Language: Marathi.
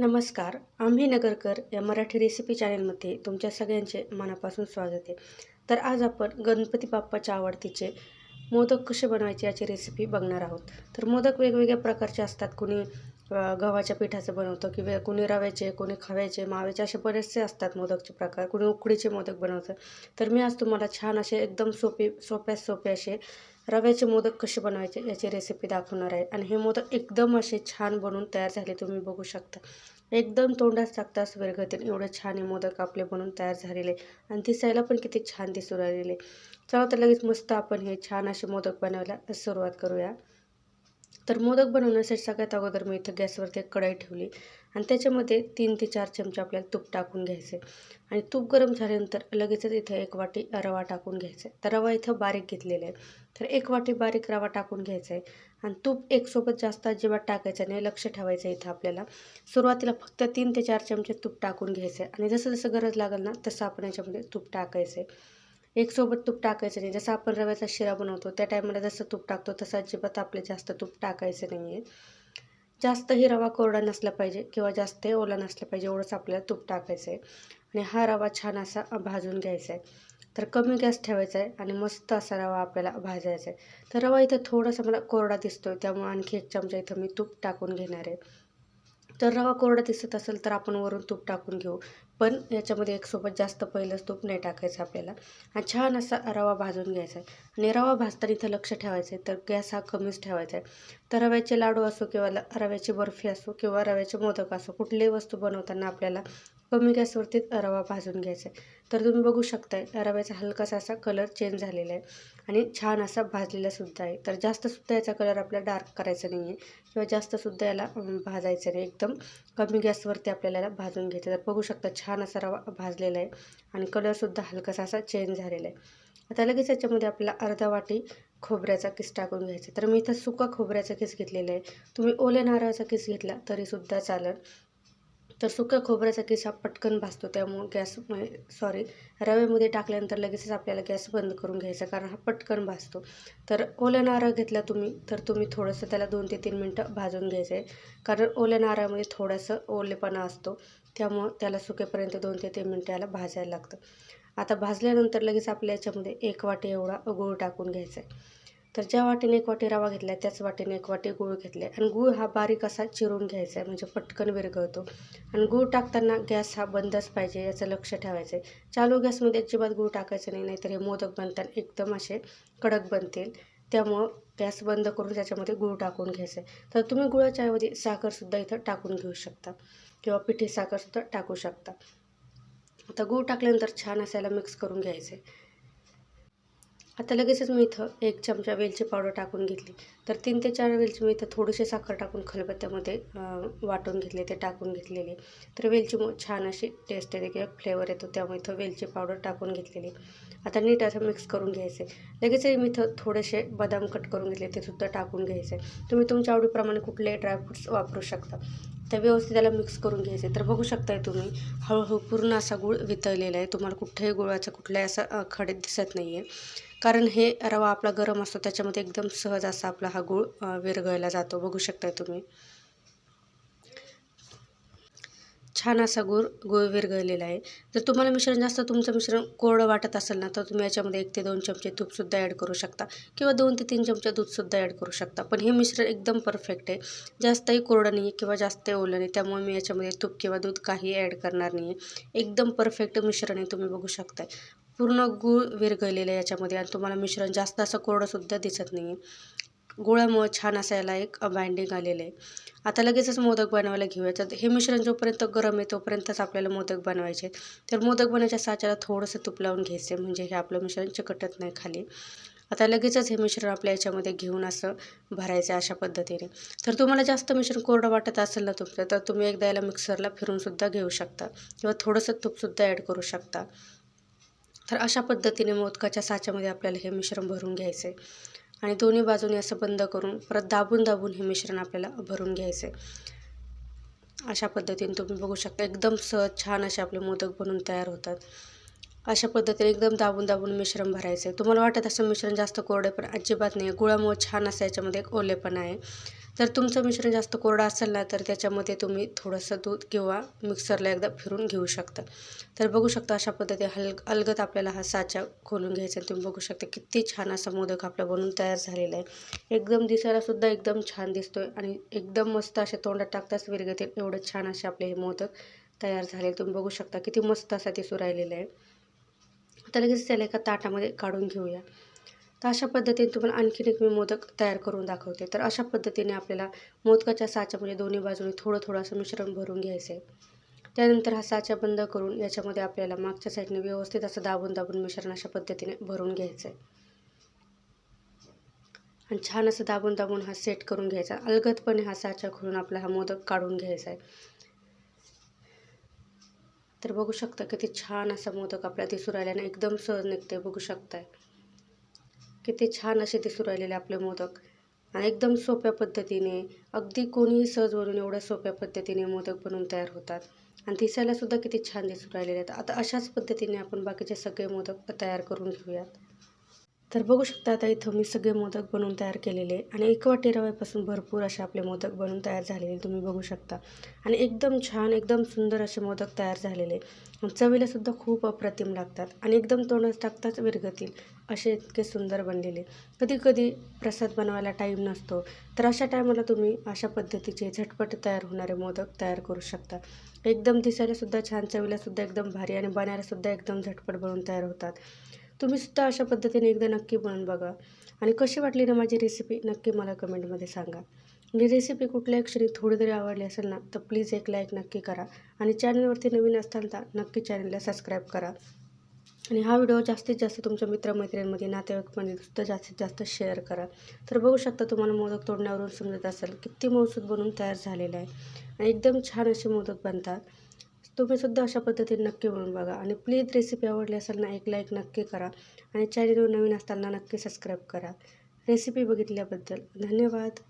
नमस्कार आम्ही नगरकर या मराठी रेसिपी चॅनलमध्ये तुमच्या सगळ्यांचे मनापासून स्वागत आहे. तर आज आपण गणपती बाप्पाच्या आवडतीचे मोदक कसे बनवायचे याची रेसिपी बघणार आहोत. तर मोदक वेगवेगळ्या प्रकारचे असतात. कुणी गव्हाच्या पिठाचं बनवतं किंवा कुणी रव्याचे कोणी खव्याचे माव्याचे असे बरेचसे असतात मोदकचे प्रकार. कुणी उकडीचे मोदक बनवतं. तर मी आज तुम्हाला छान असे एकदम सोपे सोप्यात सोपे असे रव्याचे मोदक कसे बनवायचे याची रेसिपी दाखवणार आहे. आणि हे मोदक एकदम असे छान बनवून तयार झाले तुम्ही बघू शकता. एकदम तोंडात टाकताच विरघळतील एवढे छान हे मोदक आपले बनवून तयार झालेले आणि दिसायला पण किती छान दिसू राहिलेले चला तर लगेच मस्त आपण हे छान असे मोदक बनवायला सुरुवात करूया. तर मोदक बनवण्यासाठी सगळ्यात अगोदर मी इथं गॅसवरती एक कढई ठेवली आणि त्याच्यामध्ये तीन ते चार चमचे आपल्याला तूप टाकून घ्यायचे. आणि तूप गरम झाल्यानंतर लगेचच इथं एक वाटी रवा टाकून घ्यायचा आहे. तर रवा इथं बारीक घेतलेला आहे. तर एक वाटी बारीक रवा टाकून घ्यायचा आहे. आणि तूप एकसोबत जास्त अजिबात टाकायचं नाही. लक्ष ठेवायचं आहे इथं आपल्याला. सुरुवातीला फक्त तीन ते चार चमचे तूप टाकून घ्यायचं आहे. आणि जसं जसं गरज लागेल ना तसं आपण याच्यामध्ये तूप टाकायचं आहे. एकसोबत तूप टाकायचं नाही. जसं आपण रव्याचा शिरा बनवतो त्या टायमाला जसं तूप टाकतो तसं अजिबात आपले जास्त तूप टाकायचं नाही आहे जास्तही रवा कोरडा नसला पाहिजे किंवा जास्त ओला नसला पाहिजे एवढंच आपल्याला तूप टाकायचं आहे आणि हा रवा छान असा भाजून घ्यायचा आहे तर कमी गॅस ठेवायचा आहे आणि मस्त असा रवा आपल्याला भाजायचा आहे तर रवा इथं थोडासा मला कोरडा दिसतोय त्यामुळे आणखी एक चमचा इथं मी तूप टाकून घेणार. आहे तर रवा कोरडा दिसत असेल तर आपण वरून तूप टाकून घेऊ. पण याच्यामध्ये एक सोबत जास्त पहिलंच तूप नाही टाकायचं आपल्याला. आणि छान असा रवा भाजून घ्यायचा आहे. आणि रवा भाजताना इथं लक्ष ठेवायचं आहे. तर गॅस हा कमीच ठेवायचा आहे. तर रव्याचे लाडू असो किंवा रव्याची बर्फी असो किंवा रव्याचे मोदक असो कुठलीही वस्तू बनवताना आपल्याला कमी गॅसवरती रवा भाजून घ्यायचा आहे. तर तुम्ही बघू शकताय रव्याचा हलकासा असा कलर चेंज झालेला आहे आणि छान असा भाजलेला सुद्धा आहे. तर जास्तसुद्धा याचा कलर आपल्याला डार्क करायचा नाही आहे किंवा जास्तसुद्धा याला भाजायचं नाही. एकदम कमी गॅसवरती आपल्याला याला भाजून घ्यायचं तर बघू शकता छान असा रवा भाजलेला आहे आणि कलरसुद्धा हलकासा असा चेंज झालेला आहे. आता लगेच याच्यामध्ये आपल्याला अर्धा वाटी खोबऱ्याचा किस टाकून घ्यायचा तर मी इथं सुका खोबऱ्याचा किस घेतलेला आहे. तुम्ही ओले नारळाचा किस घेतला तरीसुद्धा चालेल. तर सुक्या खोबऱ्याचा किस हा पटकन भाजतो. त्यामुळं गॅस म्हणजे, सॉरी रव्यामध्ये टाकल्यानंतर लगेचच आपल्याला गॅस बंद करून घ्यायचा कारण हा पटकन भाजतो. तर ओल्या नारळ घेतला तुम्ही तर तुम्ही थोडंसं त्याला दोन ते तीन मिनटं भाजून घ्यायचं आहे. कारण ओल्या नारळामध्ये थोडंसं ओलेपणा असतो त्यामुळं त्याला सुकेपर्यंत दोन ते तीन मिनटं याला भाजायला लागतं. आता भाजल्यानंतर लगेच आपल्या याच्यामध्ये एक वाटी एवढा गूळ टाकून घ्यायचा आहे. तर ज्या वाटीने एक वाटी रवा घेतला आहे त्याच वाटीने एक वाटी गूळ घेतला आहे आणि गूळ हा बारीक असा चिरून घ्यायचा आहे म्हणजे पटकन विरघळतो. आणि गूळ टाकताना गॅस हा बंदच पाहिजे याचं लक्ष ठेवायचं आहे चालू गॅसमध्ये अजिबात गूळ टाकायचं नाही नाहीतर हे मोदक बनताना एकदम असे कडक बनतील. त्यामुळं गॅस बंद करून त्याच्यामध्ये गूळ टाकून घ्यायचं आहे तर तुम्ही गुळाच्या ऐवजी साखरसुद्धा इथं टाकून घेऊ शकता. किंवा पिठी साखरसुद्धा टाकू शकता. आता गूळ टाकल्यानंतर छान असायला मिक्स करून घ्यायचं आहे आता लगेचच मी इथं एक चमचा वेलची पावडर टाकून घेतली. तर तीन ते चार वेलची मी इथं थोडीशी साखर टाकून खलबत्त्यामध्ये वाटून घेतले ते टाकून घेतलेले. तर वेलची मग छान अशी टेस्ट येते किंवा फ्लेवर येतो त्यामुळे इथं वेलची पावडर टाकून घेतलेली. आता नीट असं मिक्स करून घ्यायचे. लगेच मी इथं थोडेसे बदाम कट करून घेतले ते सुद्धा टाकून घ्यायचे. तुम्ही तुमच्या आवडीप्रमाणे कुठलेही ड्रायफ्रुट्स वापरू शकता. तर व्यवस्थित त्याला मिक्स करून घ्यायचे. तर बघू शकताय तुम्ही हळूहळू पूर्ण असा गुळ वितळलेला आहे. तुम्हाला कुठेही गुळाचा कुठलाही असा खडे दिसत नाही आहे कारण हे रवा आपला गरम असतो त्याच्यामध्ये एकदम सहज असा आपला हा गूळ विरघळला जातो. बघू शकताय तुम्ही. छान असा गूळ गूळ विरघळलेला आहे. जर तुम्हाला मिश्रण जास्त तुमचं मिश्रण कोरडं वाटत असेल ना तर तुम्ही याच्यामध्ये एक ते दोन चमचे तूपसुद्धा ॲड करू शकता. किंवा दोन ते तीन चमचे दूधसुद्धा ॲड करू शकता. पण हे मिश्रण एकदम परफेक्ट आहे. जास्तही कोरडं नाही आहे किंवा जास्तही ओलं नाही त्यामुळे मी याच्यामध्ये तूप किंवा दूध काही ॲड करणार नाही आहे एकदम परफेक्ट मिश्रण आहे तुम्ही बघू शकताय. पूर्ण गूळ विरघळलेलं आहे याच्यामध्ये आणि तुम्हाला मिश्रण जास्त असं कोरडंसुद्धा दिसत नाही आहे गुळामुळं छान असं याला एक बाइंडिंग आलेलं आहे. आता लगेचच मोदक बनवायला घेऊया. तर हे मिश्रण जोपर्यंत गरम आहे तोपर्यंतच आपल्याला मोदक बनवायचे तर मोदक बनवायच्या साच्याला थोडंसं तूप लावून घ्यायचं आहे म्हणजे हे आपलं मिश्रण चिकटत नाही खाली. आता लगेचच हे मिश्रण आपल्या याच्यामध्ये घेऊन असं भरायचं आहे अशा पद्धतीने. तर तुम्हाला जास्त मिश्रण कोरडं वाटत असेल ना तुमचं तर तुम्ही एकदा याला मिक्सरला फिरूनसुद्धा घेऊ शकता. किंवा थोडंसं तूपसुद्धा ॲड करू शकता. तर अशा पद्धतीने मोदकाच्या साच्यामध्ये आपल्याला हे मिश्रण भरून घ्यायचं आहे आणि दोन्ही बाजूने असं बंद करून परत दाबून दाबून हे मिश्रण आपल्याला भरून घ्यायचं. आहे अशा पद्धतीने तुम्ही बघू शकता. एकदम सहज छान असे आपले मोदक बनून तयार होतात. अशा पद्धतीने एकदम दाबून दाबून मिश्रण भरायचं आहे. तुम्हाला वाटत असं मिश्रण जास्त कोरडे पण अजिबात नाही. गुळामुळे छान असं याच्यामध्ये एक ओलेपणा आहे. तर तुमचं मिश्रण जास्त कोरडं असेल ना तर त्याच्यामध्ये तुम्ही थोडंसं दूध किंवा मिक्सरला एकदा फिरून घेऊ शकता. तर बघू शकता अशा पद्धतीने हल अलगत आपल्याला हा साचा खोलून घ्यायचा तुम्ही बघू शकता किती छान असा मोदक आपला बनून तयार झालेला आहे. एकदम दिसायलासुद्धा एकदम छान दिसतोय आणि एकदम मस्त असे तोंडात टाकताच विरगतील एवढं छान असे आपले हे मोदक तयार झाले. तुम्ही बघू शकता किती मस्त असा दिसू राहिलेला आहे. तर लगेच त्याला एका ताटामध्ये काढून घेऊया. तर अशा पद्धतीने तुम्हाला आणखीन एक मी मोदक तयार करून दाखवते. तर अशा पद्धतीने आपल्याला मोदकाच्या साच्यामध्ये दोन्ही बाजूने थोडं थोडं असं मिश्रण भरून घ्यायचं आहे त्यानंतर हा साचा बंद करून याच्यामध्ये आपल्याला मागच्या साईडने व्यवस्थित असं दाबून दाबून मिश्रण अशा पद्धतीने भरून घ्यायचं आहे आणि छान असं दाबून दाबून हा सेट करून घ्यायचा. अलगदपणे हा साचा खोलून आपला हा मोदक काढून घ्यायचा आहे तर बघू शकता किती छान असा मोदक आपल्या दिसू राहिल्याने एकदम सहज निघते बघू शकताय. किती छान असे दिसू राहिलेले आपले मोदक. आणि एकदम सोप्या पद्धतीने अगदी कोणीही सहज बनवून एवढ्या सोप्या पद्धतीने मोदक बनवून तयार होतात. आणि दिसायला सुद्धा किती छान दिसू राहिलेले आहेत. आता अशाच पद्धतीने आपण बाकीचे सगळे मोदक तयार करून घेऊयात. तर बघू शकता आता इथं मी सगळे मोदक बनवून तयार केलेले आणि एक वाटी रव्यापासून भरपूर असे आपले मोदक बनवून तयार झालेले तुम्ही बघू शकता. आणि एकदम छान एकदम सुंदर असे मोदक तयार झालेले चवीला सुद्धा खूप अप्रतिम लागतात. आणि एकदम तोंडात टाकताच विरगतील असे इतके सुंदर बनलेले कधी कधी प्रसाद बनवायला टाईम नसतो. तर अशा टायमाला तुम्ही अशा पद्धतीचे झटपट तयार होणारे मोदक तयार करू शकता. एकदम दिसायलासुद्धा छान चवीलासुद्धा एकदम भारी आणि बनायलासुद्धा एकदम झटपट बनवून तयार होतात. तुम्ही सुद्धा अशा पद्धतीने एकदा नक्की बनवून बघा. आणि कशी वाटली ना माझी रेसिपी नक्की मला कमेंटमध्ये सांगा. मी रेसिपी कुठल्या क्षणी थोडी जरी आवडली असेल ना तर प्लीज एक लाईक नक्की करा. आणि चॅनलवरती नवीन असताल तर नक्की चॅनलला सबस्क्राईब करा. आणि हा व्हिडिओ जास्तीत जास्त तुमच्या मित्रमैत्रिणींमध्ये नातेवाईकमध्ये सुद्धा जास्तीत जास्त शेअर करा. तर बघू शकता तुम्हाला मोदक तोडण्यावरून समजत असेल किती मौसूद बनवून तयार झालेला आहे. आणि एकदम छान असे मोदक बनतात. तुम्ही सुद्धा अशा पद्धतीने नक्की बनवून बघा. आणि प्लीज रेसिपी आवडली असेल ना एक लाईक नक्की करा. आणि चॅनलवर नवीन असताना नक्की सबस्क्राईब करा. रेसिपी बघितल्याबद्दल धन्यवाद.